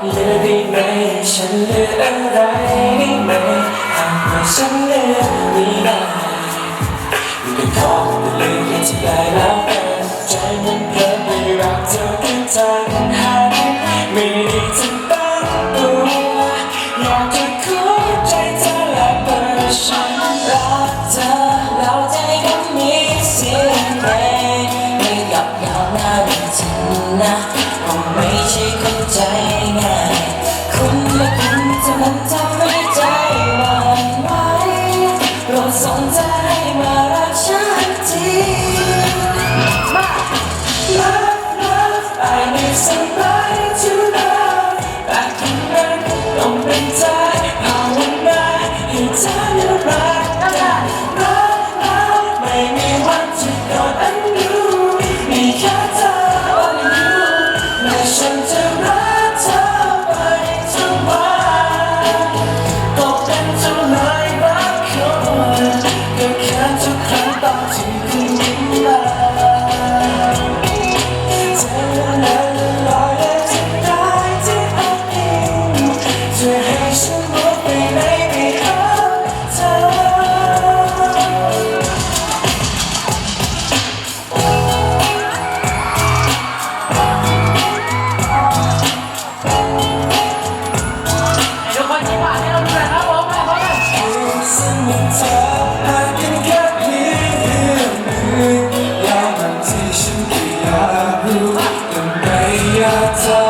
ได้ไหมฉันเลืออะไรได้ไหมหากว่าฉันเลือไม่ได้อยู่กันขอบไปเลยแค่จะได้ I've Send sorry. Time.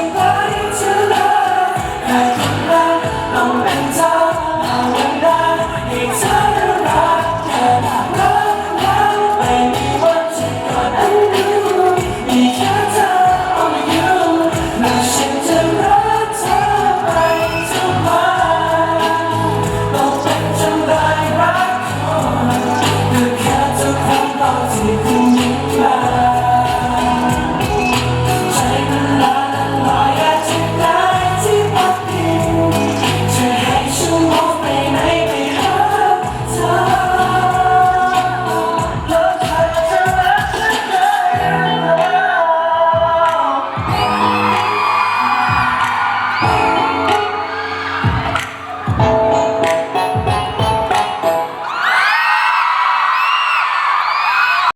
Thank you.